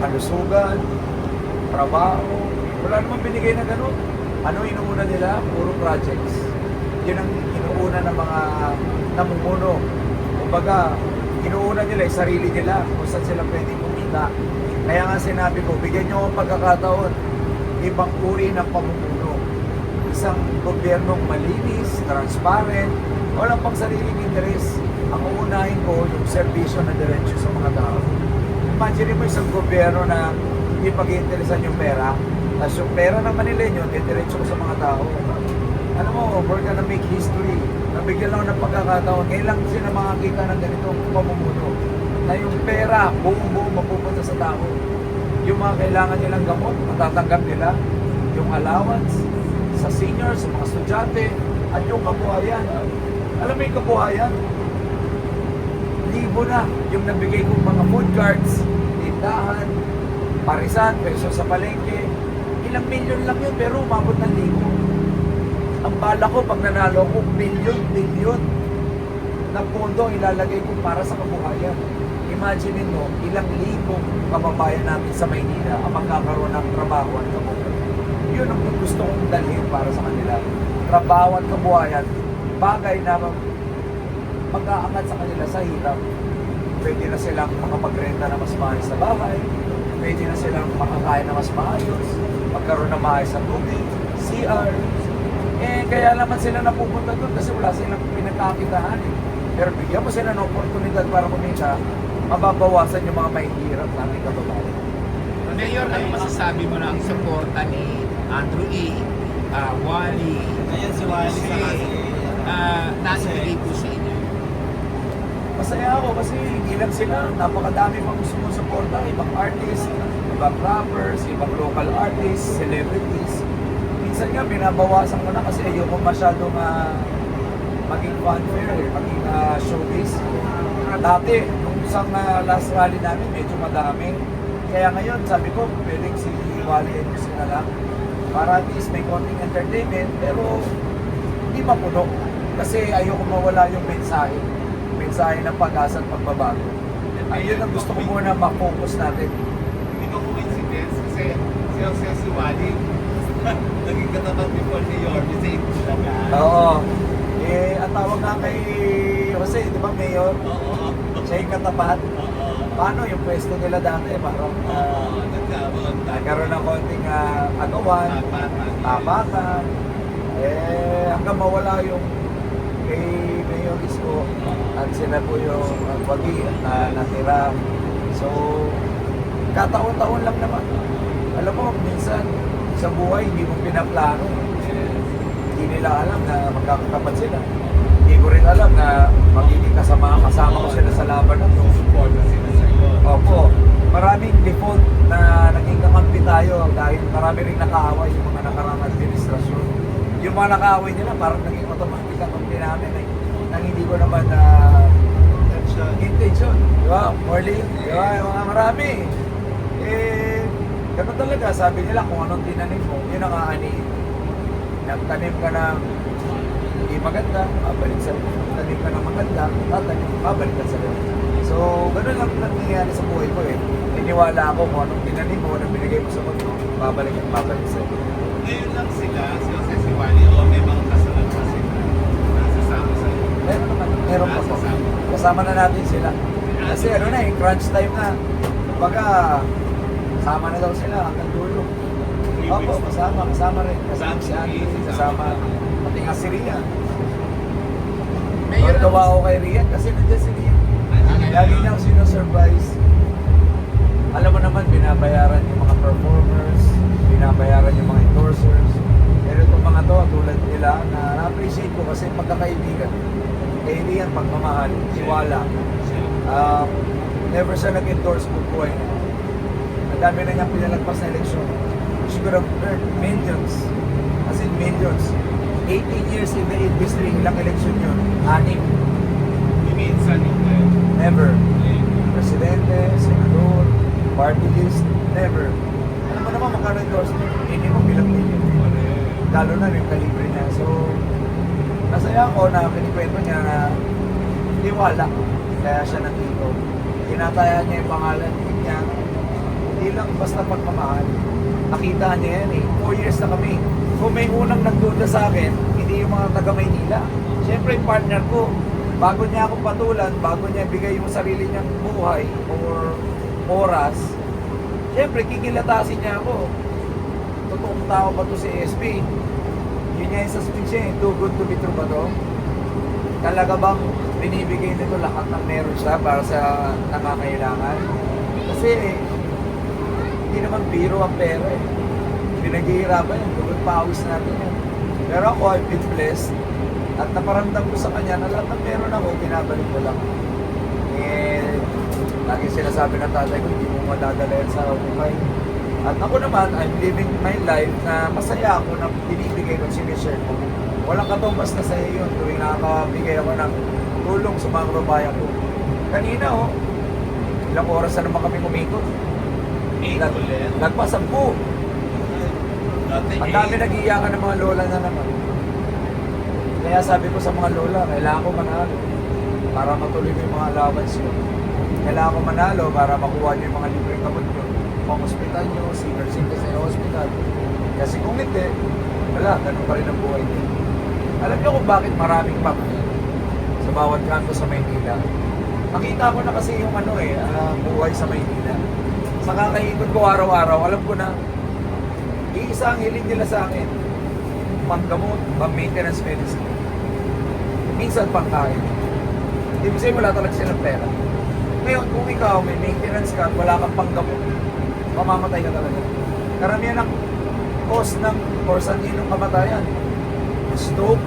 kalusugan, trabaho. Wala namang binigay na gano'n. Ano inuuna nila? Puro projects. Yun ang inuuna ng mga namumuno. Kumbaga, inuuna nila yung sarili nila kung saan sila pwedeng kumita. Kaya nga sinabi ko, bigyan nyo ang pagkakataon, ibang uri ng pamumuno. Isang gobyernong malinis, transparent, walang pang sariling interes. Ang uunahin ko, yung serbisyo na diretsyo sa mga tao. Imagine mo isang gobyerno na hindi pag-iinteresan yung pera, tapos yung pera ng Manileño, diretso ko sa mga tao. Alam mo, we're gonna make history. Nabigyan lang ng pagkakataon. Ngayon lang sila makakita ng ganitong pamumuno. Na yung pera, buong-buong mapupunta sa tao. Yung mga kailangan nilang gamot, matatanggap nila. Yung allowance, sa seniors, sa mga estudyante, at yung kabuhayan. Alam mo yung kabuhayan? Libo na yung nabigay kong mga food cards, tindahan, parisan, peso sa palengke. Ilang milyon lang yun, pero umabot ng libo. Ang bala ko, pag nanalo ko, bilyon, bilyon na pondo ang ilalagay ko para sa kabuhayan. Imagine mo, ilang libong kababayan namin sa Maynila ang magkakaroon ng trabaho at kabuhayan. Yun ang gusto kong dalhin para sa kanila. Trabaho at kabuhayan, bagay na mag-aangat sa kanila sa hirap. Pwede na silang makapagrenta na mas maayos na bahay, pwede na silang makakain na mas maayos, magkaroon ng maayos na tubig, CR. Eh, kaya naman sila napupunta doon kasi wala silang pinagkakitaan eh. Pero bigyan mo sila ng oportunidad para kumita, mababawasan yung mga mahihirap namin kababayan. Mayor, ano masasabi mo na ang suporta ni Andrew E., ah, Wally, Ayan si Wally si, sa kasi. uh, naibigay po sa inyo? Masaya ako kasi ilang sila, napakadami pang sumusuporta, ibang artists, ibang rappers, ibang local artists, celebrities. Minsan nga, binabawasan ko na kasi ayoko masyadong uh, maging fanfare, eh, maging uh, showbiz. Dati, nung isang uh, last rally namin, medyo madami. Kaya ngayon, sabi ko, pwedeng si Wally MC na lang. Para at least may konting entertainment, pero hindi mapuno. Kasi ayoko mawala yung mensahe. Mensahe ng pag-asa at pagbabago. Ayun ang gusto ko muna ma-focus natin. Hindi ko coincidence kasi si Jose si Wally naging katapat before ni Yorme sa Itulaga. Oo. Eh, ang tawag nga kay Jose, di ba, Mayor? Oo. Siya yung katapat. Oo. Paano yung pwesto nila dati? Parang uh, Oo. Nagkaroon. ng konting uh, agawan, tapatan. Eh, hanggang mawala yung kay Mayor Isko at sila po yung uh, wagi na natira. So, kataon-taon lang naman. Alam mo, minsan sa buhay hindi mo pinaplano. Hindi nila alam na magkakatapat sila. Hindi ko rin alam na magiging kasama kasama ko sila sa laban na to. Opo, maraming default na naging kakampi tayo dahil marami rin nakaaway yung mga nakarang administrasyon. Yung mga nakaaway nila parang naging automatic ang kampi namin eh. Nang hindi ko naman na intention. Di ba? Morley, di ba? Yung mga marami. Eh, ganun talaga. Sabi nila kung anong tinanim mo, yun ang aanihin. Nagtanim ka ng hindi maganda, babalik sa Tanim ka ng maganda, tatanim, babalik ka sa So, ganun lang nangyayari sa buhay ko eh. Iniwala ako kung anong tinanim mo, anong binigay mo sa mundo, babalik at babalik sa Ngayon lang sila, si Jose si Wally, o may mga kasalan pa sila. Nasasama sa iyo. Meron naman, meron po. Kasama na natin sila. Kasi ano na eh, crunch time na. Kumbaga, kasama na daw sila hanggang dulo. Opo, kasama, kasama rin. Kasama si Andy, kasama pati nga si Rian. Mayor, Tuwa ako kay Rian kasi nandiyan si Rian. Lagi niya ako sino-surprise. Alam mo naman, binabayaran yung mga performers, binabayaran yung mga endorsers. Pero itong mga to, tulad nila, na na-appreciate ko kasi pagkakaibigan. Rian, pagmamahal, siwala. Um, never siya nag-endorse kung buhay niya. Ang dami na niya pinalagpas na eleksyon. She could have earned millions. As in millions. 18 years in the industry, ilang eleksyon yun? Anim. Minsan hindi. Never. Presidente, senador, party list, never. Alam mo naman magkano endorsement? Minimum ilang million. Lalo na yung kalibre niya. So, nasaya ako na kinikwento niya na tiwala. Kaya siya nandito. Tinataya niya yung pangalan niya. Hindi lang basta pagmamahal. Nakita niya yan eh. Four years na kami. Kung may unang nagduda sa akin, hindi yung mga taga Maynila. Siyempre, partner ko, bago niya ako patulan, bago niya bigay yung sarili niyang buhay or oras, siyempre, kikilatasin niya ako. Totoong tao ba to si SB? Yun niya yung suspicion. Too good to be true ba to? Talaga bang binibigay nito lahat ng meron siya para sa nangangailangan? Kasi hindi naman biro ang pera eh. Pinaghihirapan yan, tulad pawis natin yan. Pero ako, been blessed at naparamdam ko sa kanya na lahat ng meron ako, binabalik ko lang. Eh, lagi sinasabi ng tatay ko, hindi mo madadala yan sa buhay. At ako naman, I'm living my life na masaya ako na binibigay ko, sinishare ko. Walang katumbas na sa'yo yun tuwing nakakabigay ako ng tulong sa mga kababayan ko. Kanina, oh, ilang oras na naman kami kumikot. Ulit. Nagpasampu. Ang dami eight. nag-iiyakan ng mga lola na naman. Kaya sabi ko sa mga lola, kailangan ko manalo para matuloy mo yung mga allowance nyo. Kailangan ko manalo para makuha nyo yung mga libreng kapot nyo. Pang hospital nyo, senior citizen sa hospital. Kasi kung hindi, wala, ganun pa rin ang buhay nyo. Alam nyo kung bakit maraming pang sa bawat kanto sa Maynila. Nakita ko na kasi yung ano eh, ah, buhay sa Maynila. Sa kakaikot ko araw-araw, alam ko na iisa ang hiling nila sa akin. Panggamot, pang-maintenance medicine. Minsan pangkain. Ibig sabihin wala talaga silang pera. Ngayon, kung ikaw may maintenance ka wala kang panggamot, mamamatay ka talaga. Karamihan ng cause ng or sanhin ng kamatayan, stroke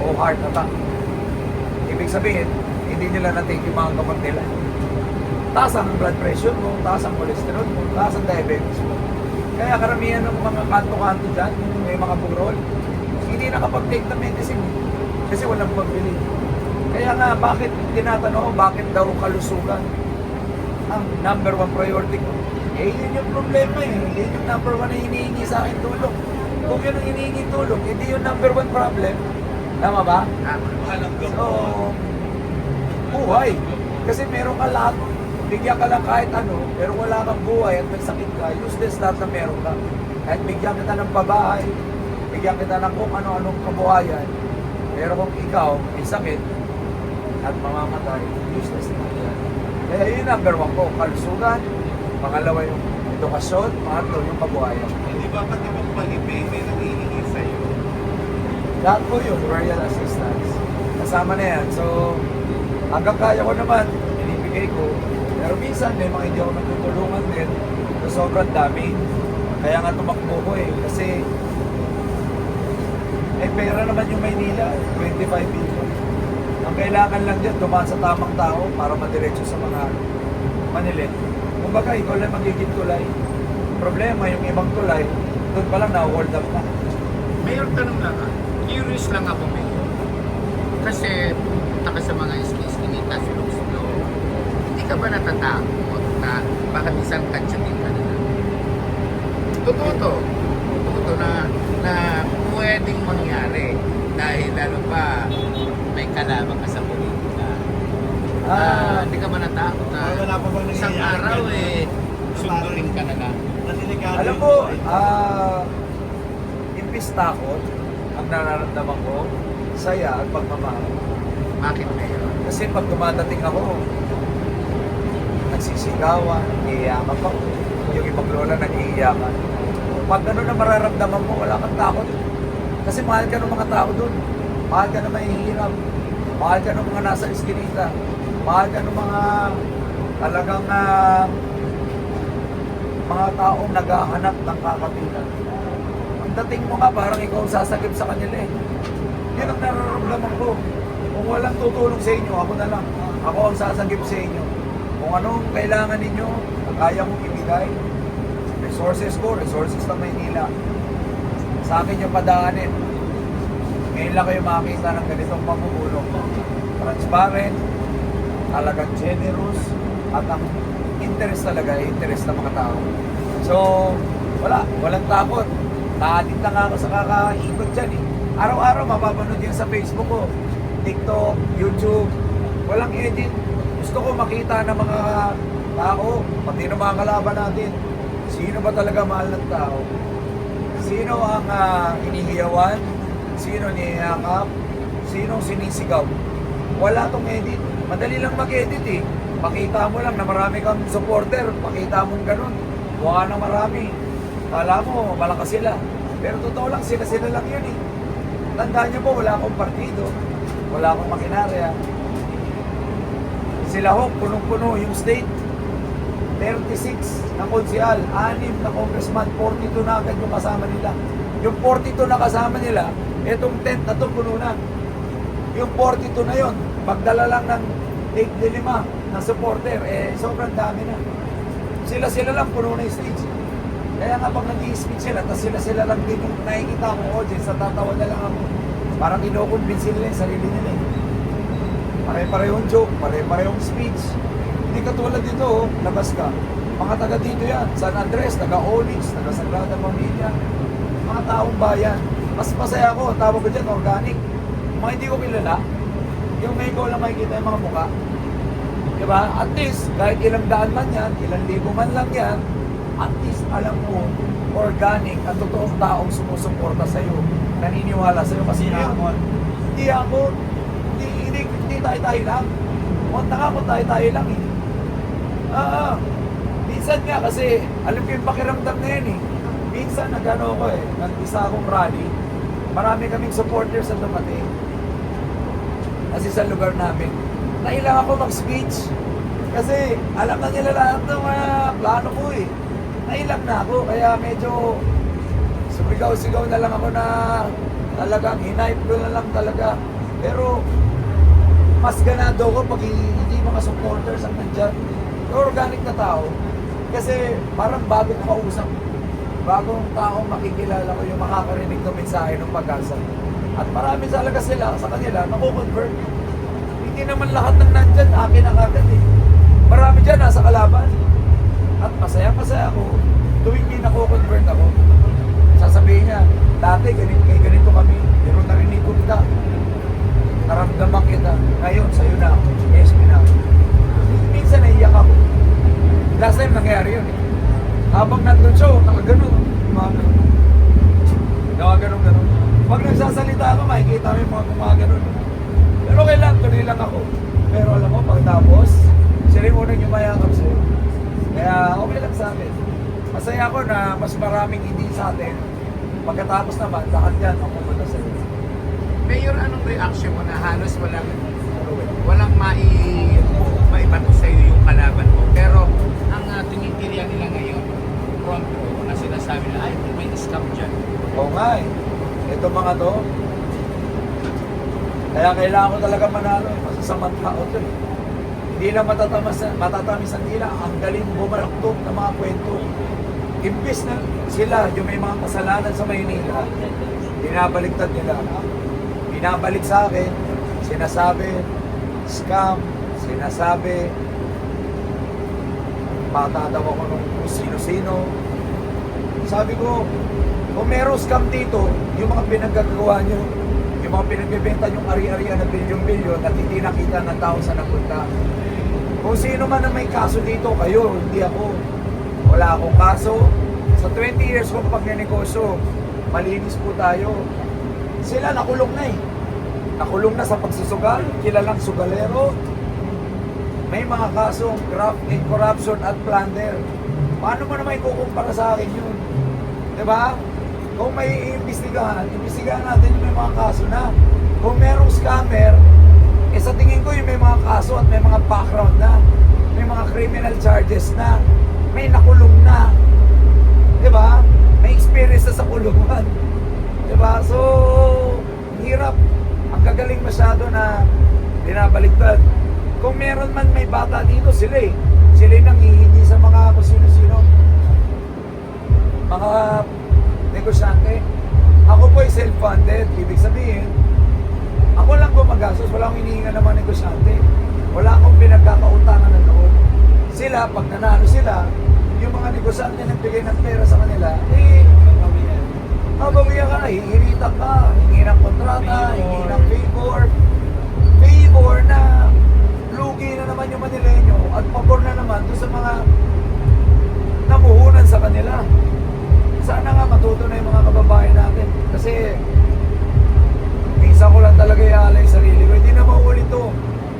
o heart attack. Ibig sabihin, hindi nila na-take yung mga gamot nila. Taas ang blood pressure mo, taas ang cholesterol mo, taas ang diabetes mo. Kaya karamihan ng mga kanto-kanto dyan, may mga burol, hindi nakapag-take ng medicine kasi walang pagbili. Kaya nga, bakit tinatanong bakit daw kalusugan ang number one priority ko? Eh, yun yung problema eh. Yun yung number one na hinihingi sa akin tulong. Kung yun ang hinihingi tulong, hindi yung number one problem. Tama ba? So, buhay. Kasi meron ka lahat, bigyan ka lang kahit ano, pero wala kang buhay at may sakit ka, useless lahat na meron ka. Kahit bigyan kita ng babae, bigyan kita ng kung ano-anong kabuhayan, pero kung ikaw may sakit at mamamatay, useless na yan. Kaya yun number one ko, kalusugan, pangalawa yung edukasyon, pangatlo yung kabuhayan. Hindi ba pati bang palipay may nangihingi sa'yo? Lahat po yun, royal assistance. Kasama na yan. So, hanggang kaya ko naman, binibigay ko. Pero minsan, may mga hindi ako nagtutulungan din. So, sobrang dami. Kaya nga tumakbo ko eh. Kasi, eh pera naman yung Maynila, 25 billion. Ang kailangan lang dyan, dumaan sa tamang tao para madiretso sa mga Manilit. Kumbaga, ikaw lang magiging tulay. Problema, yung ibang tulay, doon pa lang na-hold up na. Mayor, tanong lang ah. Curious lang ako, Mayor. Kasi punta ka sa mga iskinita, sulok-sulo. Hindi ka ba natatakot na baka minsan katsatin ka na lang? Totoo to. Totoo to na, na pwedeng mangyari. Dahil lalo pa may kalaban ka sa politika. Ah, natakot na Wala pa bang isang araw eh, sundurin ka na lang? Alam mo, ah, imbis takot, ang nararamdaman ko, saya at pagmamahal. Bakit, Mayor? Kasi pag dumadating ako, nagsisigawan, iiyakan pa. Yung ibang lola nag-iiyakan. Pag ano na mararamdaman mo, wala kang takot. Kasi mahal ka ng mga tao doon. Mahal ka ng mahihirap. Mahal ka ng mga nasa eskinita. Mahal ka ng mga talagang ah, mga taong naghahanap ng kakapitan. Ang dating mo nga, parang ikaw ang sasagip sa kanila eh. Yun ang nararamdaman ko. Kung walang tutulong sa inyo, ako na lang. Ako ang sasagip sa inyo. Kung anong kailangan ninyo, kaya kong ibigay. Resources ko, resources ng Maynila. Sa akin yung padaanin. Ngayon lang kayo makakita ng ganitong pamumulo. Transparent, talagang generous, at ang interest talaga, interest ng mga tao. So, wala, walang takot. Naadik na nga ako sa kakaikot dyan eh. Araw-araw mapapanood yan sa Facebook ko, TikTok, YouTube. Walang edit. Gusto ko makita ng mga tao, pati ng mga kalaban natin, Sino ba talaga mahal ng tao? Sino ang ah, inihiyawan? Sino niyayakap? Sino sinisigaw? Wala tong edit. Madali lang mag-edit eh. Pakita mo lang na marami kang supporter. Pakita mo ganun. Mukha na marami. Kala mo, malakas sila. Pero totoo lang, sila-sila lang yun eh. Tandaan niyo po, wala akong partido. Wala akong makinarya. Sila ho, punong-puno yung state. 36 na konsyal, 6 na congressman, 42 na agad yung kasama nila. Yung 42 na kasama nila, etong tent na to puno na. Yung 42 na yon, pagdala lang ng 8 de lima na supporter, eh sobrang dami na. Sila-sila lang puno na yung stage. Kaya nga pag nag-i-speech sila, tapos sila-sila lang din yung nakikita ko audience, natatawa na lang ako. Parang kinukumbinsin nila yung sarili nila eh. Pare-parehong joke, pare-parehong speech. Hindi katulad dito, oh, labas ka. Mga taga dito yan, San Andres, taga Onyx, taga Sagrada Familia, mga taong bayan. Mas masaya ako, tawag ko dyan, organic. Mga hindi ko kilala, yung may ikaw lang makikita yung mga mukha. Diba? At least, kahit ilang daan man yan, ilang libo man lang yan, at least alam mo, organic at totoong taong sumusuporta sa'yo, naniniwala sa'yo kasi Hindi yun, hamon. hindi ako, hindi, hindi, hindi tayo-tayo lang. Punta nga kung tayo-tayo lang eh. Ah, minsan nga kasi, alam ko yung pakiramdam na yun eh. Minsan nagano ko eh, nag-isa akong rally, marami kaming supporters sa dumating. Kasi sa lugar namin, nailang ako mag-speech. Kasi alam na nila lahat ng mga plano ko eh. Nailang na ako, kaya medyo sumigaw-sigaw na lang ako na talagang hinipe ko na lang talaga. Pero mas ganado ko pag hindi mga supporters ang nandyan. Organic na tao. Kasi parang bagong kausap. Bagong taong makikilala ko yung makakarinig ng mensahe ng pag-asa. At marami talaga sila sa kanila nakukonvert. Hindi naman lahat ng nandyan akin ang agad eh. Marami dyan nasa kalaban. At masaya-masaya ako tuwing may nakukonvert ako. Sasabihin niya, dati ganito, may ganito kami, pero narinig ko kita. Naramdaman kita. Ngayon, sa'yo na ako. Yes, na ako. Minsan naiiyak ako. Last time nangyari yun eh. Habang nandun siya, oh, nakaganon. Mga ganon. Nakaganon ganon. Pag nagsasalita ako, makikita mo yung mga gumaganon. Pero kailan, tuloy lang ako. Pero alam mo, pagtapos, sila yung unang yumayakap sa'yo. Kaya okay lang sa akin. Masaya ako na mas maraming hindi sa atin. Pagkatapos naman, lahat yan ang pumunta sa'yo. Mayor, anong reaction mo na halos walang walang mai maibato sa iyo yung kalaban mo. Pero ang uh, tinitiriya nila ngayon, front row, na sinasabi na, ay, may scam dyan. Oo nga eh. Ito mga to. Kaya kailangan ko talaga manalo. eh. Masasamang tao to eh. Hindi lang matatamas, matatamis ang dila. Ang galing bumalaktok ng mga kwento. Imbis na sila, yung may mga kasalanan sa Maynila, binabaliktad nila. Binabalik sa akin, sinasabi, scam, sinasabi, bata daw ako nung sino-sino. Sabi ko, kung meron scam dito, yung mga pinaggagawa nyo, yung mga pinagbebenta yung ari-arian na bilyon-bilyon at hindi nakita ng tao sa napunta. Kung sino man ang may kaso dito, kayo, hindi ako. Wala akong kaso. Sa 20 years kong pagnenegosyo, malinis po tayo. Sila nakulong na eh. Nakulong na sa pagsusugal, kilalang sugalero. May mga kasong graft and corruption at plunder. Paano mo naman ikukumpara sa akin yun? 'Di ba? Kung may iimbestigahan, imbestigahan natin yung may mga kaso na. Kung merong scammer, eh sa tingin ko yung may mga kaso at may mga background na. May mga criminal charges na. May nakulong na. 'Di ba? May experience na sa kulungan. 'Di ba? So, hirap. Ang gagaling masyado na binabaliktad. Kung meron man may bata dito, sila eh. Sila yung nangihingi sa mga kung sino-sino mga negosyante. Ako po ay self-funded. Ibig sabihin, ako lang gumagastos. Wala akong hinihinga ng mga negosyante. Wala akong pinagkakautangan ng loob. Sila, pag nanalo sila, yung mga negosyante na nagbigay ng pera sa kanila, eh, mabawiyan ka na. Hihiritan ka. Hingi ng kontrata, hingi ng favor. Favor na lugi na naman yung Manileño at pabor na naman doon sa mga namuhunan sa kanila. Matuto na yung mga kababayan natin. Kasi minsan ko lang talaga iaalay sarili ko. Hindi na maulit to.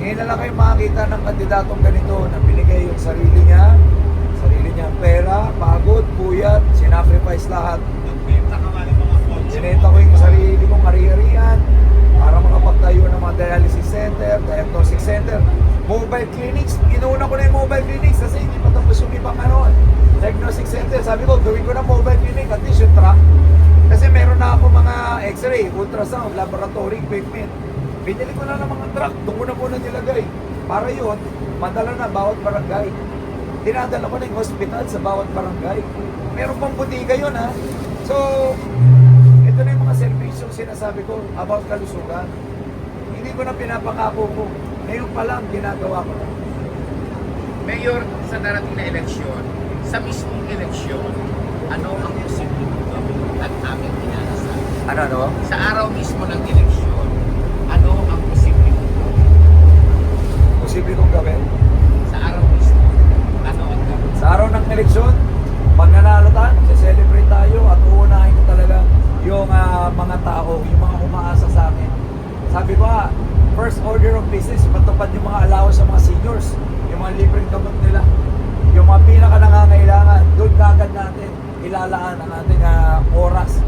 Ngayon na lang kayo makakita ng kandidatong ganito na binigay yung sarili niya, sarili niya pera, pagod, puyat, sinacrifice lahat. Nga. Sinenta ko yung sarili kong ari-arian para makapagtayo ng mga dialysis center, diagnostic center, mobile clinics. Inuuna ko na yung mobile clinics kasi hindi pa tapos yung ibang ano, diagnostic center. Sabi ko, gawin ko na mobile clinic at least yung truck. Kasi meron na ako mga x-ray, ultrasound, laboratory equipment. Binili ko na ng mga truck, doon ko na muna nilagay. Para yun, madala na bawat barangay. Dinadala ko na yung hospital sa bawat barangay. Meron pang butika yun ha. So, ito na yung mga service sinasabi ko about kalusugan. Hindi ko na pinapangako ko. Ngayon pa lang, ginagawa ko na. Mayor, sa darating na eleksyon, sa mismong eleksyon, ano ang posibleng gawin at aming inaasahan? Ano, no? Sa araw mismo ng eleksyon, ano ang posibleng gawin? Posible kong gawin. Sa araw mismo, ano ang gawin? Sa araw ng eleksyon, pag nanalo tayo, celebrate tayo at uunahin ko talaga yung ah, mga tao, yung mga umaasa sa akin. Sabi ko nga, first order of business, matupad yung mga allowance sa mga seniors, yung mga libreng gamot nila, yung mga pinaka nangangailangan, doon kagad natin ilalaan ang ating ah, oras.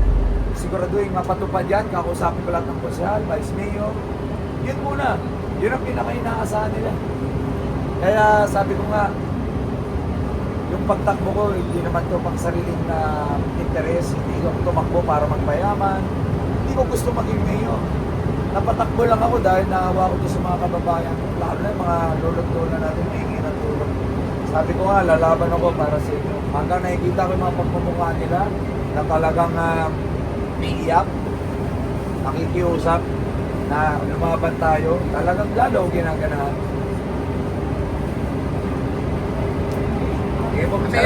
Siguraduhin mapatupad yan, kakausapin ko lahat ng konsyal, vice mayor. Yun muna, yun ang pinaka inaasahan nila. Kaya sabi ko nga, yung pagtakbo ko, hindi naman to pang sariling na interes, hindi ko tumakbo para magpayaman. Hindi ko gusto maging mayor. Napatakbo lang ako dahil naawa ko sa mga kababayan. Lalo na yung mga lulot-lolo natin, hihingi ng. Sabi ko nga, lalaban ako para sa inyo. Hanggang nakikita ko yung mga pagmumukha nila na talagang ah, uh, iiyak, nakikiusap, na lumaban tayo, talagang lalo ginaganahan. Okay po,